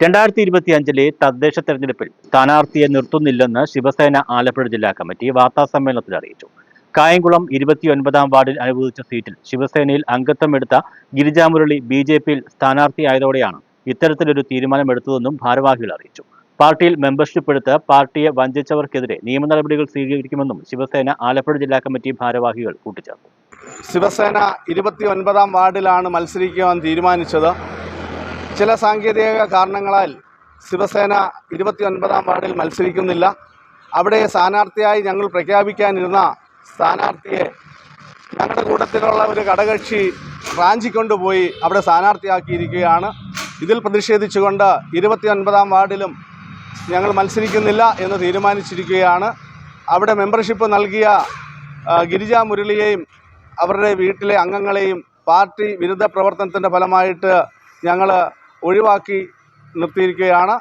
രണ്ടായിരത്തി ഇരുപത്തി അഞ്ചിലെ തദ്ദേശ തെരഞ്ഞെടുപ്പിൽ സ്ഥാനാർത്ഥിയെ നിർത്തുന്നില്ലെന്ന് ശിവസേന ആലപ്പുഴ ജില്ലാ കമ്മിറ്റി വാർത്താ സമ്മേളനത്തിൽ അറിയിച്ചു. കായംകുളം ഇരുപത്തിയൊൻപതാം വാർഡിൽ അനുവദിച്ച സീറ്റിൽ ശിവസേനയിൽ അംഗത്വം എടുത്ത ഗിരിജാമുരളി ബി ജെ പിയിൽ സ്ഥാനാർത്ഥിയായതോടെയാണ് ഇത്തരത്തിലൊരു തീരുമാനമെടുത്തതെന്നും ഭാരവാഹികൾ അറിയിച്ചു. പാർട്ടിയിൽ മെമ്പർഷിപ്പ് എടുത്ത് പാർട്ടിയെ വഞ്ചിച്ചവർക്കെതിരെ നിയമ നടപടികൾ സ്വീകരിക്കുമെന്നും ശിവസേന ആലപ്പുഴ ജില്ലാ കമ്മിറ്റി ഭാരവാഹികൾ കൂട്ടിച്ചേർത്തു. ശിവസേന ഇരുപത്തി ഒൻപതാം വാർഡിലാണ് മത്സരിക്കുവാൻ തീരുമാനിച്ചത്. ചില സാങ്കേതിക കാരണങ്ങളാൽ ശിവസേന ഇരുപത്തി ഒൻപതാം വാർഡിൽ മത്സരിക്കുന്നില്ല. അവിടെ സ്ഥാനാർത്ഥിയായി ഞങ്ങൾ പ്രഖ്യാപിക്കാനിരുന്ന സ്ഥാനാർത്ഥിയെ ഞങ്ങളുടെ കൂട്ടത്തിലുള്ള ഒരു ഘടകകക്ഷി റാഞ്ചിക്കൊണ്ടുപോയി അവിടെ സ്ഥാനാർത്ഥിയാക്കിയിരിക്കുകയാണ്. ഇതിൽ പ്രതിഷേധിച്ചുകൊണ്ട് ഇരുപത്തി ഒൻപതാം വാർഡിലും ഞങ്ങൾ മത്സരിക്കുന്നില്ല എന്ന് തീരുമാനിച്ചിരിക്കുകയാണ്. അവിടെ മെമ്പർഷിപ്പ് നൽകിയ ഗിരിജ മുരളിയെയും അവരുടെ വീട്ടിലെ അംഗങ്ങളെയും പാർട്ടി വിരുദ്ധ പ്രവർത്തനത്തിന്റെ ഫലമായിട്ട് ഞങ്ങൾ ഒഴിവാക്കി നിർത്തിയിരിക്കുകയാണ്.